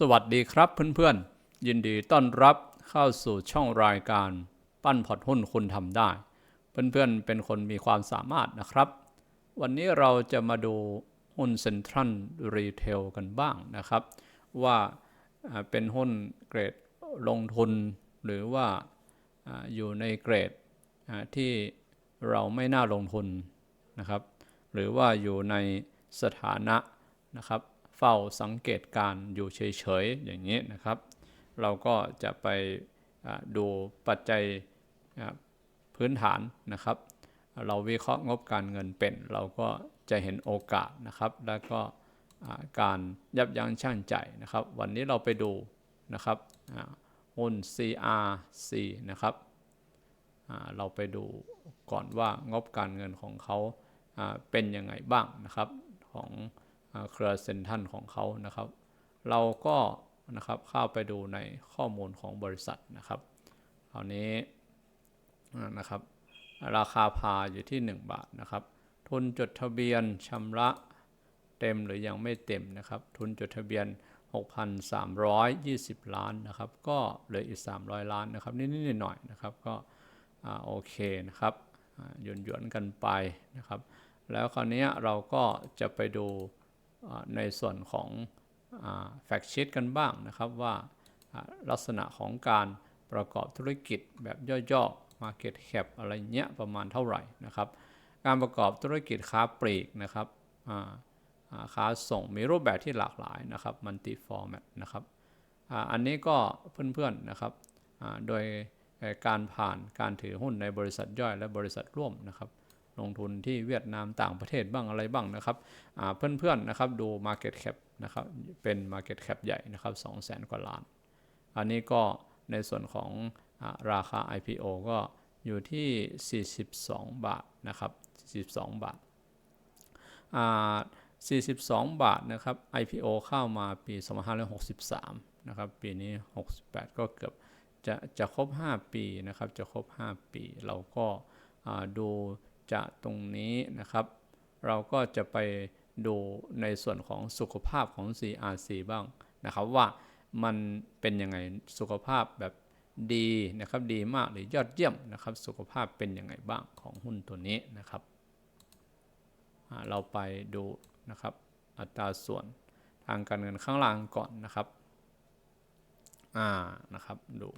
สวัสดีครับเพื่อนๆ ยินดีต้อนรับเข้าสู่ช่องรายการปั้นพอร์ตหุ้นคุณทำได้ เพื่อนๆเป็นคนมีความสามารถนะครับ วันนี้เราจะมาดูหุ้นเซ็นทรัลรีเทลกันบ้างนะครับ ว่าเป็นหุ้นเกรดลงทุน หรือว่าอยู่ในเกรดที่เราไม่น่าลงทุนนะครับ หรือว่าอยู่ในสถานะนะครับ เฝ้าสังเกตการอยู่เฉยๆอย่างนี้นะครับ เราก็จะไปดูปัจจัยพื้นฐานนะครับ เราวิเคราะห์งบการเงินเป็น เราก็จะเห็นโอกาสนะครับ แล้วก็การยับยั้งชั่งใจนะครับ วันนี้เราไปดูนะครับอ่าหุ้น CRC นะครับเราไปดูก่อนว่างบการเงินของเขาเป็นยังไงบ้างนะครับของ เครือเซนทรัลของเขานะครับ เราก็นะครับเข้าไปดูในข้อมูลของบริษัทนะครับคราวนี้นะครับ ราคาพาอยู่ที่ 1 บาทนะครับ ทุนจดทะเบียนชำระเต็มหรือยังไม่เต็มนะครับ ทุนจดทะเบียน 6,320 ล้านนะครับ ก็เหลืออีก 300 ล้านนะครับนิดๆหน่อยๆนะครับก็โอเคนะครับหยวนหยวนๆกันไปนะครับ แล้วคราวนี้เราก็จะไปดู ในส่วนของแฟกชีตกันบ้างนะครับว่าลักษณะของการประกอบธุรกิจแบบย่อๆ Market Cap อะไรเงี้ยประมาณเท่าไหร่นะครับ การประกอบธุรกิจค้าปลีกนะครับค้าส่งมีรูปแบบที่หลากหลายนะครับ Multi Format นะครับอันนี้ก็เพื่อนๆนะครับโดยการผ่านการถือหุ้นในบริษัทย่อยและบริษัทร่วมนะครับ ลงทุนที่เวียดนามต่างประเทศบ้างอะไรบ้างนะครับอ่าเพื่อนๆนะครับดู Market Cap นะครับเป็น Market Cap ใหญ่นะครับ2 0 0 0 0 0กว่าล้าน อันนี้ก็ในส่วนของอาราคา IPO ก็อยู่ที่ 42 บาทนะครับ42 บาทอ่า42 บาทนะครับ IPO เข้ามาปี 2563 นะครับ ปีนี้ 68 ก็เกือบจะจะครบ 5 ปีนะครับ จะครบ 5 ปี เราก็าดู จะตรงนี้นะครับ เราก็จะไปดูในส่วนของสุขภาพของ CRC บ้างนะครับว่ามันเป็นยังไงสุขภาพแบบดีนะครับดีมากหรือยอดเยี่ยมนะครับ สุขภาพเป็นยังไงบ้างของหุ้นตัวนี้นะครับ เราไปดูนะครับอัตราส่วนทางการเงินข้างล่างก่อนนะครับอ่านะครับดู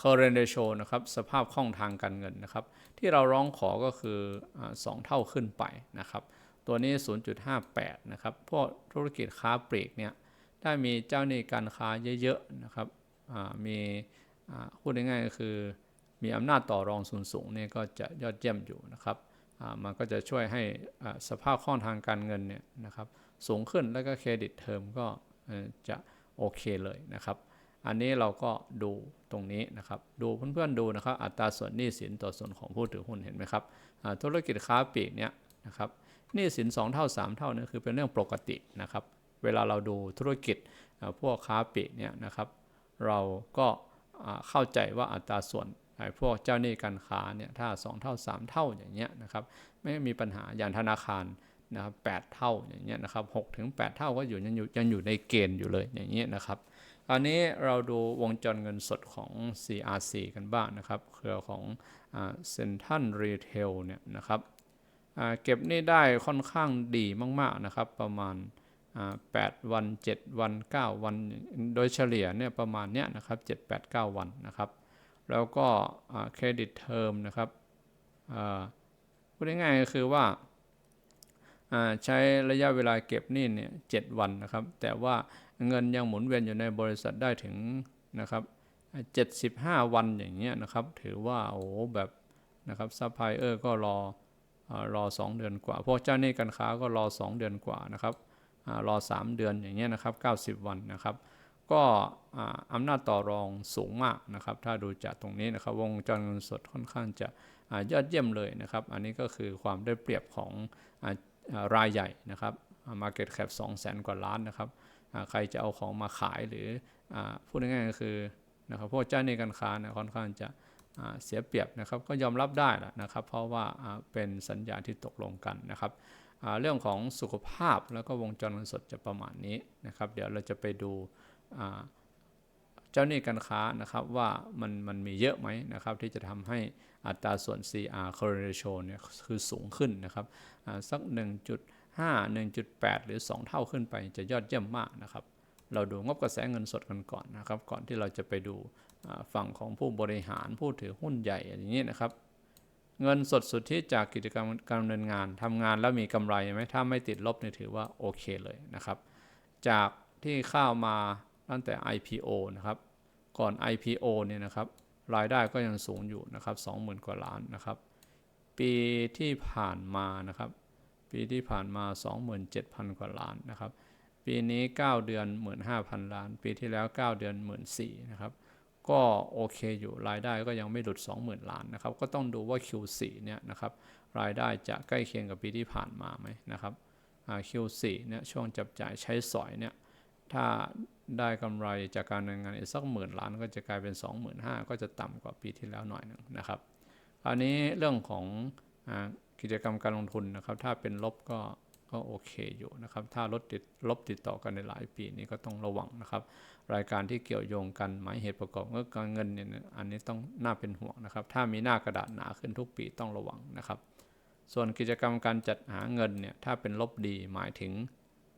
current ratio นะครับสภาพคล่องทางการเงินนะครับ ที่เราร้องขอก็คือสองเท่าขึ้นไปนะครับ ตัวนี้ 0.58 นะครับพวกธุรกิจค้าปลีกเนี่ยถ้ามีเจ้าหนี้การค้าเยอะๆนะครับมีพูดง่ายๆก็คือ มีอำนาจต่อรองสูงๆเนี่ยก็จะยอดเยี่ยมอยู่นะครับมันก็จะช่วยให้สภาพคล่องทางการเงินเนี่ยนะครับสูงขึ้นแล้วก็เครดิตเทอมก็จะโอเคเลยนะครับ อันนี้เราก็ดูตรงนี้นะครับ ดูเพื่อนๆดูนะครับ อัตราส่วนหนี้สินต่อส่วนของผู้ถือหุ้นเห็นไหมครับธุรกิจค้าปลีกเนี่ยนะครับหนี้สิน 2 เท่า 3 เท่านี่คือเป็นเรื่องปกตินะครับ เวลาเราดูธุรกิจพวกค้าปลีกเนี่ยนะครับ เราก็เข้าใจว่าอัตราส่วนไอ้พวกเจ้าหนี้การค้าเนี่ยถ้า 2 เท่า 3 เท่าอย่างเงี้ยนะครับไม่มีปัญหาอย่างธนาคารนะครับ8เท่าอย่างเงี้ยนะครับ6ถึง8เท่าก็อยู่ยังอยู่ยังอยู่ในเกณฑ์อยู่เลยอย่างเงี้ยนะครับ อันนี้เราดูวงจรเงินสดของ CRC กันบ้างนะครับ เครือของเซ็นทรัลรีเทลเนี่ยนะครับเก็บนี่ได้ค่อนข้างดีมาก ๆ นะครับ ประมาณ 8 วัน 7 วัน 9 วัน โดยเฉลี่ยเนี่ยประมาณเนี้ยนะครับ 7 8 9 วันนะครับ แล้วก็เครดิตเทอมนะครับพูดง่ายๆก็คือว่าาใช้ระยะเวลาเก็บนี้เนี่ยเวันนะครับ แต่ว่า เงินยังหมุนเวียนอยู่ในบริษัทได้ถึงนะครับ 75 วันอย่างเงี้ยนะครับ ถือว่าโอ้แบบนะครับซัพพลายเออร์ก็รออารอ 2 เดือนกว่า พวกเจ้าหนี้การค้าก็รอ 2 เดือนกว่านะครับอารอ 3 เดือนอย่างเงี้ยนะครับ 90 วันนะครับ ก็อำนาจต่อรองสูงมากนะครับ ถ้าดูจากตรงนี้นะครับ วงจรเงินสดค่อนข้างจะยอดเยี่ยมเลยนะครับ อันนี้ก็คือความได้เปรียบของรายใหญ่นะครับ Market Cap 2 0 0แสนกว่าล้านนะครับ ใครจะเอาของมาขายหรืออพูดง่ายๆก็คือนะครับพวกเจ้าหนี้การค้านี่ยค่อนข้างจะเสียเปรียบนะครับก็ยอมรับได้แหละนะครับ เพราะว่าเป็นสัญญาที่ตกลงกันนะครับเรื่องของสุขภาพแล้วก็วงจรเงินสดจะประมาณนี้นะครับ เดี๋ยวเราจะไปดูเจ้าหนี้การค้านะครับว่ามันมันมีเยอะไหมนะครับ ที่จะทำให้อัตราส่วน CR current ratio เนี่ยคือสูงขึ้นนะครับอ่าสัก 1.5 1.8 หรือ 2 เท่าขึ้นไปจะยอดเยี่ยมมากนะครับ เราดูงบกระแสเงินสดกันก่อนนะครับ ก่อนที่เราจะไปดูฝั่งของผู้บริหารผู้ถือหุ้นใหญ่อย่างนี้นะครับ เงินสดสุทธิจากกิจกรรมการดำเนินงานทำงานแล้วมีกำไรไหมถ้าไม่ติดลบเนี่ยถือว่าโอเคเลยนะครับ จากที่เข้ามาตั้งแต่ IPO นะครับก่อน IPO เนี่ยนะครับรายได้ก็ยังสูงอยู่นะครับ20,000 กว่าล้านนะครับ ปีที่ผ่านมานะครับ ปีที่ผ่านมา 27,000 กว่าล้านนะครับ ปีนี้ 9 เดือน 15,000 ล้าน ปีที่แล้ว 9 เดือน 14,000นะครับ ก็โอเคอยู่รายได้ก็ยังไม่หลุด 20,000 ล้านนะครับ ก็ต้องดูว่า Q4 เนี่ยนะครับรายได้จะใกล้เคียงกับปีที่ผ่านมาไหมนะครับ Q4 เนี่ยช่วงจับจ่ายใช้สอยเนี่ยถ้าได้กำไรจากการดำเนินงานอีกสักหมื่นล้านก็จะกลายเป็น 25,000ก็จะต่ำกว่าปีที่แล้วหน่อยหนึงนะครับคราวนี้เรื่องของ กิจกรรมการลงทุนนะครับ ถ้าเป็นลบก็ก็โอเคอยู่นะครับ ถ้าลดติดลบติดต่อกันในหลายปีนี้ก็ต้องระวังนะครับ รายการที่เกี่ยวโยงกันหมายเหตุประกอบก็การเงินเนี่ยอันนี้ต้องน่าเป็นห่วงนะครับ ถ้ามีหน้ากระดาษหนาขึ้นทุกปีต้องระวังนะครับ ส่วนกิจกรรมการจัดหาเงินเนี่ยถ้าเป็นลบดีหมายถึง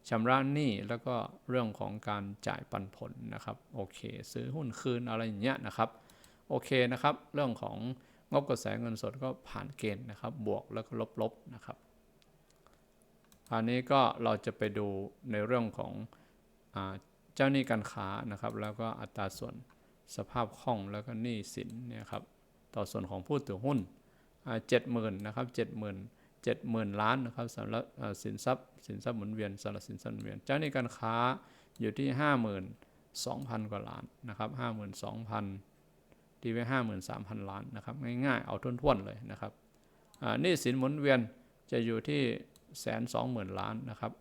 ชำระหนี้แล้วก็เรื่องของการจ่ายปันผลนะครับโอเค ซื้อหุ้นคืนอะไรอย่างเงี้ยนะครับโอเคนะครับ เรื่องของ งบกระแสเงินสดก็ผ่านเกณฑ์นะครับ บวกแล้วก็ลบๆนะครับอันนี้ก็เราจะไปดูในเรื่องของอเจ้าหนี้การค้านะครับ แล้วก็อัตราส่วนสภาพคล่องแล้วก็หนี้สินเนี่ยครับต่อส่วนของผู้ถือหุ้นเจ็ดหมื่นนะครับเจ็ดหมื่นเจ็ดหมื่นล้านนะครับสำหรับสินทรัพย์ สินทรัพย์หมุนเวียนสำหรับสินทรัพย์หมุนเวียน เจ้าหนี้การค้าอยู่ที่ห้าหมื่นสองพันกว่าล้านนะครับห้าหมื่นสองพัน ตีไว้ห้าหมื่นสามพันล้านนะครับง่ายๆเอาท้วนๆเลยนะครับหนี้สินหมุนเวียนจะอยู่ที่แสนสองหมื่นล้านนะครับ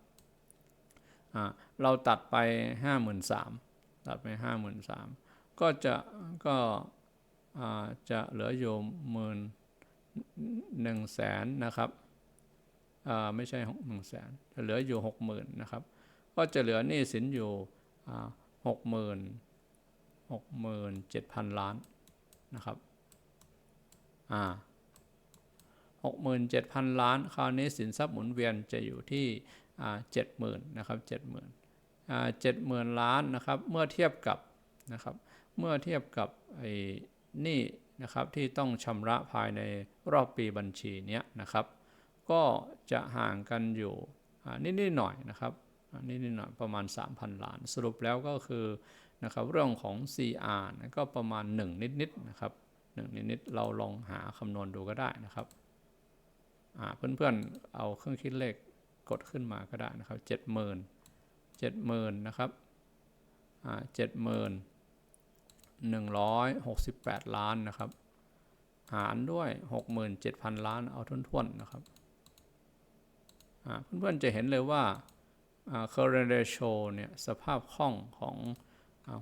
เราตัดไปห้าหมื่นสามตัดไปห้าหมื่นสามก็จะก็จะเหลืออยู่หมื่นหนึ่งแสนนะครับไม่ใช่หนึ่งแสนจะเหลืออยู่หกหมื่นนะครับ ก็จะเหลือหนี้สินอยู่หกหมื่นหกหมื่นเจ็ดพันล้าน นะครับอ่าหกหมื่นเจ็ดพันล้าน คราวนี้สินทรัพย์หมุนเวียนจะอยู่ที่เจ็ดหมื่นนะครับเจ็ดหมื่นเจ็ดหมื่นล้านนะครับเมื่อเทียบกับนะครับเมื่อเทียบกับไอ้นี้นะครับที่ต้องชำระภายในรอบปีบัญชีเนี้ยนะครับ ก็จะห่างกันอยู่นิดนิดๆหน่อยนะครับนิดนิดๆหน่อยประมาณ 3,000 ล้าน สรุปแล้วก็คือ นะครับเรื่องของ CR นะก็ประมาณ 1 นิดนิดๆนะครับ1นิดนิดๆเราลองหาคำนวณดูก็ได้นะครับเพื่อนๆเอาเครื่องคิดเลขกดขึ้นมาก็ได้นะครับเจ็ดหมื่นเจ็ดหมื่นนะครับเจ็ดหมื่นหนึ่งร้อยหกสิบแปดล้านนะครับ หารด้วยหกหมื่นเจ็ดพันล้านเอาทุนๆนะครับเพื่อนๆจะเห็นเลยว่าอ่า current ratio เนี่ยสภาพคล่องของ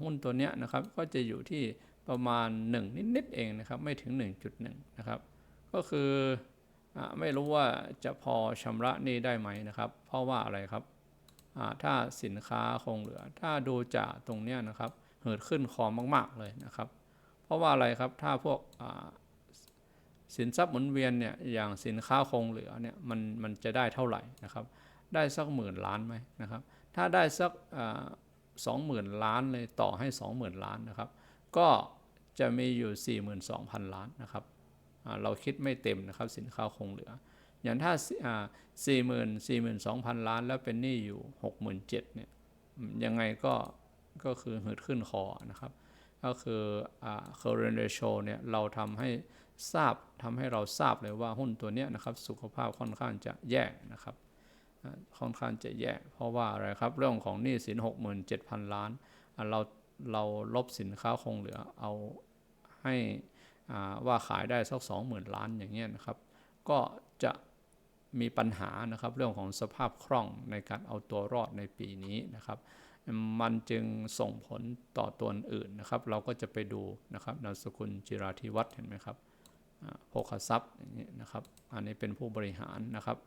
หุ้นตัวเนี้ยนะครับก็จะอยู่ที่ประมาณ 1 นิดๆเองนะครับไม่ถึง 1.1 นะครับ ก็คืออไม่รู้ว่าจะพอชำระนี้ได้ไหมนะครับ เพราะว่าอะไรครับถ้าสินค้าคงเหลือ ถ้าดูจากตรงเนี้ยนะครับเหิดขึ้นคอมากๆเลยนะครับ เพราะว่าอะไรครับถ้าพวกสินทรัพย์หมุนเวียนเนี่ยอย่างสินค้าคงเหลือเนี่ยมันมันจะได้เท่าไหร่นะครับ ได้สักหมื่นล้านไหมนะครับ ถ้าได้สัก สองหมื่นล้านเลยต่อให้สองหมื่นล้านนะครับ ก็จะมีอยู่สี่หมื่นสองพันล้านนะครับเราคิดไม่เต็มนะครับสินค้าคงเหลือ อย่างถ้าสี่หมื่นสี่หมื่นสองพันล้าน แล้วเป็นหนี้อยู่หกหมื่นเจ็ดเนี่ยยังไงก็ก็คือหืดขึ้นคอนะครับ ก็คืออ่า current ratio เนี่ยเราทำให้ทราบทำให้เราทราบเลยว่าหุ้นตัวเนี้ยนะครับ สุขภาพค่อนข้างจะแย่นะครับ ค่อนข้างจะแย่เพราะว่าอะไรครับ เรื่องของหนี้สินหกหมื่นเจ็ดพันล้าน เราเราลบสินค้าคงเหลือเอาให้ว่าขายได้สักสองหมื่นล้านอย่างเงี้ยนะครับ ก็จะมีปัญหานะครับเรื่องของสภาพคล่องในการเอาตัวรอดในปีนี้นะครับมันจึงส่งผลต่อตัวอื่นนะครับ เราก็จะไปดูนะครับนามสกุลจิราธิวัฒน์เห็นไหมครับโภคทรัพย์อย่างนี้นะครับ อันนี้เป็นผู้บริหารนะครับ